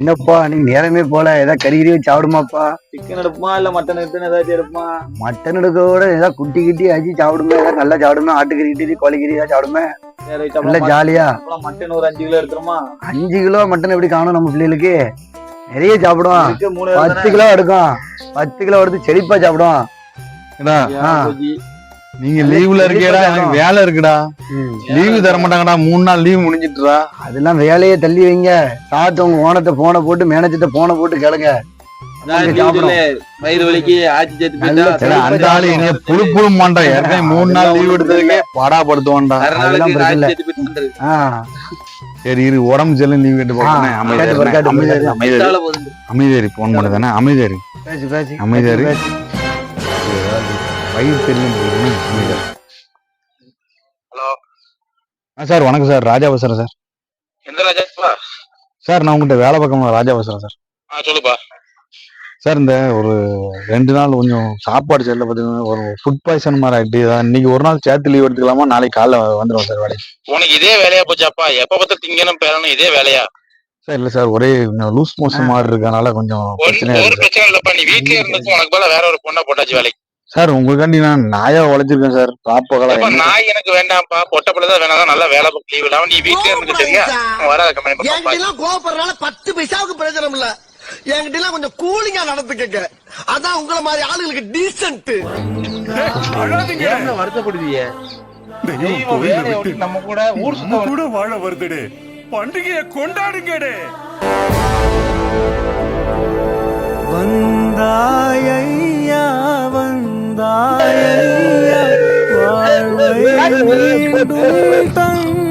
என்னப்பா நீ நேரமே போல ஏதாவது கறி கறி வச்சு சாப்பிடுமாப்பா? சிக்கன் எடுப்புமா இல்ல மட்டன் எடுத்து ஏதாச்சும் எடுப்புமா? மட்டன் எடுக்க விட ஏதாவது குட்டி கிட்டி ஆச்சு சாப்பிடுமே ஏதாவது நல்லா சாப்பிடுமே ஆட்டுக்கறி கிட்டி கோழிக்கறி ஏதாவது சாப்பிடுமே? நல்லா ஜாலியா? மட்டன் ஒரு அஞ்சு கிலோ எடுத்துருமா? அஞ்சு கிலோ மட்டன் எப்படி காணும் நம்ம பிள்ளைகளுக்கு? நிறைய சாப்பிடுவோம் பத்து கிலோ எடுக்கும். பத்து கிலோ எடுத்து செழிப்பா சாப்பிடுவோம். நீங்க லீவ்ல இருக்கேடா எனக்கு வேலை இருக்குடா. லீவு தர மாட்டாங்கடா மூணு நாள் லீவு முடிஞ்சிட்டுடா. அதெல்லாம் வேலையை தள்ளி வைங்க. சாப்பிட்டு உங்க ஓனத்தை போனை போட்டு மேனேஜர்ட்ட போனை போட்டு கேளுங்க. சொல்லு. வயிறு வலிக்கு அந்த ஆளு எங்க புழு புழு ஏற்கனவே மூணு நாள் லீவ் எடுத்ததுக்கே வந்துரு. ஆ. சரி இரு உடம்பு செல்லும் லீவ் கேட்டு பாரு. அமைதியாரி போன் பண்ணுதானே அமைதியாரி பேசு பேசு. அமைதியாரு. வயிறு தெரியும் அமைதியாரி ஆ சார் வணக்கம் சார். ராஜா பேசுறேன் சார். எந்த ராஜாப்பா சார் நான் உங்கள்கிட்ட வேலை பார்க்க ராஜா பேசுறேன் சார். ஆ சொல்லுப்பா. சார் இந்த ஒரு ரெண்டு நாள் கொஞ்சம் சாப்பாடு சரியில்லை பார்த்தீங்கன்னா ஒரு ஃபுட் பாய்சன் மாதிரி ஆகிட்டு இன்னைக்கு ஒரு நாள் சேர்த்து லீவ் எடுத்துக்கலாமா? நாளைக்கு காலைல வந்துடும் சார் வேலைக்கு. உனக்கு இதே வேலையா போச்சாப்பா? எப்ப பார்த்தா திங்கணும் பேரணும் இதே வேலையா? சார் இல்லை சார் ஒரே லூஸ் மோஷன் மாதிரி இருக்கனால கொஞ்சம் ஒரு பிரச்சனையா ஒரு பிரச்சனை இல்லப்பா. நீ வீட்லயே இருந்துக்கும் உனக்கு போல வேற ஒரு பொண்ணை போட்டாச்சு வேலைக்கு. சார் உங்களுக்காண்டி நான் நாயா உழைச்சிருக்கேன் சார். எப்பா, பாப்பகலாம் நான் எனக்கு வேண்டாம்ப்பா. பொட்ட பிள்ளை தான் வேணாம் நல்லா வேலை லீவ் இல்லாம நீ வீட்லயே இருந்துட்டு சரியா? வராத கம்பெனி எல்லாம் கோவப்படுறதுனால பத்து பைசாவுக்கு பிரயோஜனம் இல்ல. என்கிட்ட எல்லாம் கொஞ்சம் கூலிங்கா நடந்துக்கங்க அதான் உங்களை மாதிரி ஆளுங்களுக்கு டீசென்ட் வருத்தப்படுவீங்க நம்ம கூட ஊர் கூட வாழ வருதுடே. பண்டிகையை கொண்டாடுங்கடே. 아 니, 이거 너.